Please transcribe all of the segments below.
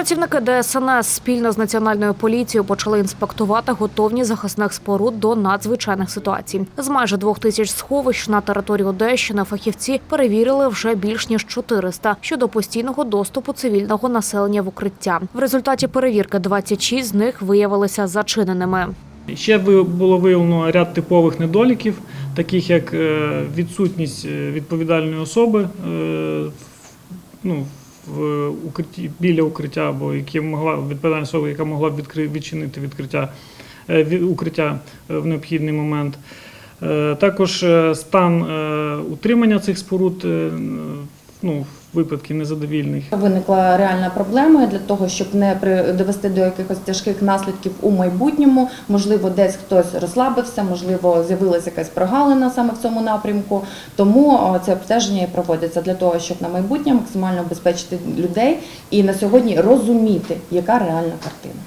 Працівники ДСНС спільно з національною поліцією почали інспектувати готовність захисних споруд до надзвичайних ситуацій. З майже двох тисяч сховищ на території Одещини фахівці перевірили вже більш ніж 400 щодо постійного доступу цивільного населення в укриття. В результаті перевірки 26 з них виявилися зачиненими. Ще було виявлено ряд типових недоліків, таких як е, відсутність е, відповідальної особи е, ну, в укритті, біля укриття, або які могла відповідальна особа, яка могла б відчинити відкриття е, укриття е, в необхідний момент. Е, Також стан утримання цих споруд ну, випадків незадовільних. Виникла реальна проблема для того, щоб не довести до якихось тяжких наслідків у майбутньому. Можливо, десь хтось розслабився, можливо, з'явилася якась прогалина саме в цьому напрямку. Тому це обстеження і проводиться для того, щоб на майбутнє максимально обезпечити людей і на сьогодні розуміти, яка реальна картина.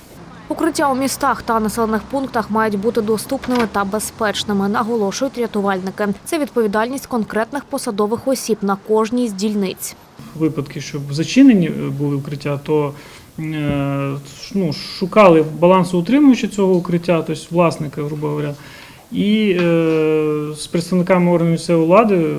Укриття у містах та населених пунктах мають бути доступними та безпечними, наголошують рятувальники. Це відповідальність конкретних посадових осіб на кожній з дільниць. випадки, щоб зачинені е, були укриття, то е, ну, шукали балансоутримувача цього укриття, тобто власника, грубо говоря, і е, з представниками органів місцевої влади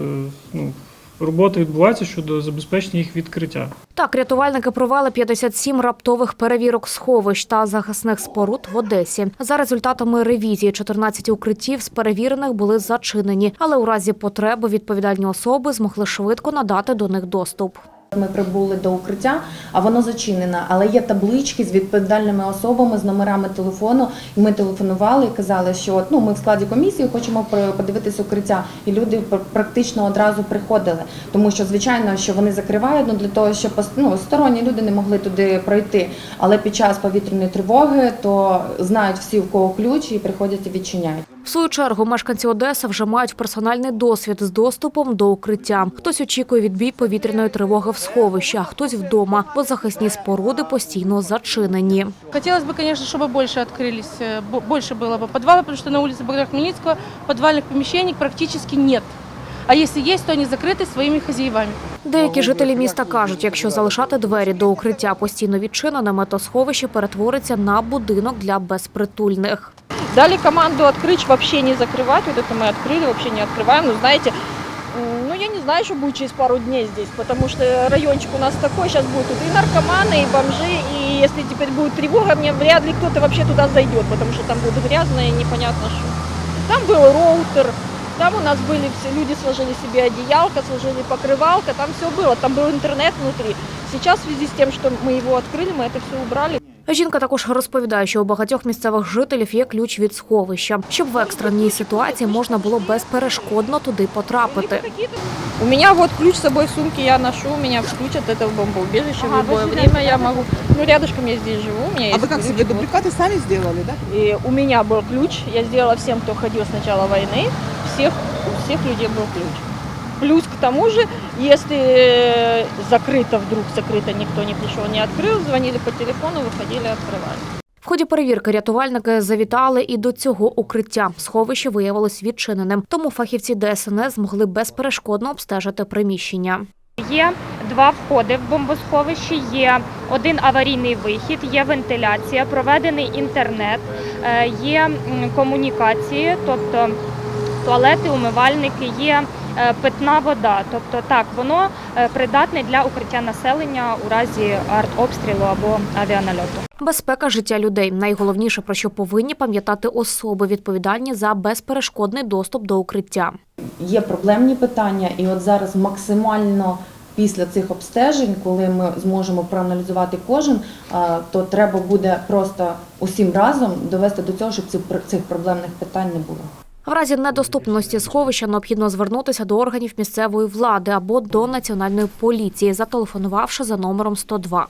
ну, робота відбувається щодо забезпечення їх відкриття. Так, рятувальники провели 57 раптових перевірок сховищ та захисних споруд в Одесі. За результатами ревізії 14 укриттів з перевірених були зачинені, але у разі потреби відповідальні особи змогли швидко надати до них доступ. Ми прибули до укриття, а воно зачинене, але є таблички з відповідальними особами, з номерами телефону. І ми телефонували і казали, що ну, ми в складі комісії хочемо подивитися укриття. І люди практично одразу приходили. Тому що, звичайно, що вони закривають ну, для того, щоб ну, сторонні люди не могли туди пройти. Але під час повітряної тривоги то знають всі, у кого ключ, і приходять і відчиняють. В свою чергу мешканці Одеси вже мають персональний досвід з доступом до укриття. Хтось очікує відбій повітряної тривоги в сховищі, а хтось вдома, бо захисні споруди постійно зачинені. Хотелось бы, конечно, чтобы больше открылись, э, бо- больше было бы подвалов, потому что на улице Богдана Хмельницкого подвальных помещений практически нет. А если есть, то они закрыты своими хозяевами. Деякі жителі міста кажуть, якщо залишати двері до укриття постійно відчиненими, то сховище перетвориться на будинок для безпритульних. Дали команду открыть, вообще не закрывать. Вот это мы открыли, вообще не открываем. Ну, знаете, ну, я не знаю, что будет через пару дней здесь, потому что райончик у нас такой, сейчас будет тут и наркоманы, и бомжи, и если теперь будет тревога, мне вряд ли кто-то вообще туда зайдет, потому что там будет грязно и непонятно что. Там был роутер, там у нас были все, люди сложили себе одеялко, сложили покрывалка, там все было, там был интернет внутри. Сейчас в связи с тем, что мы его открыли, мы это все убрали. Жінка також розповідає, що у багатьох місцевих жителів є ключ від сховища, щоб в екстреній ситуації можна було безперешкодно туди потрапити. У меня вот ключ с собой в сумке я ношу, у меня ключ от этого бомбоубежища в любое время я могу. Ну, рядышком я здесь живу, у меня А есть вы как ключ, себе вот. дубликаты сами сделали, да? И у меня был ключ, я сделала всем, кто ходил с начала войны, всех, у всех людей был ключ. Плюс к тому же, если э, закрыто вдруг, закрыто, никто не пришел, не открыл, звонили по телефону, выходили, открывали. В ході перевірки рятувальники завітали і до цього укриття. Сховище виявилось відчиненим, тому фахівці ДСНС змогли безперешкодно обстежити приміщення. Є два входи в бомбосховище, є один аварійний вихід, є вентиляція, проведений інтернет, е, є м, комунікації, тобто туалети, умивальники, є е, питна вода. Тобто так, воно е, придатне для укриття населення у разі артобстрілу або авіанальоту. Безпека життя людей найголовніше про що повинні пам'ятати особи, відповідальні за безперешкодний доступ до укриття. Є проблемні питання, і от зараз максимально після цих обстежень, коли ми зможемо проаналізувати кожен, то треба буде просто усім разом довести до цього, щоб цих цих проблемних питань не було. В разі недоступності сховища необхідно звернутися до органів місцевої влади або до національної поліції, зателефонувавши за номером 102.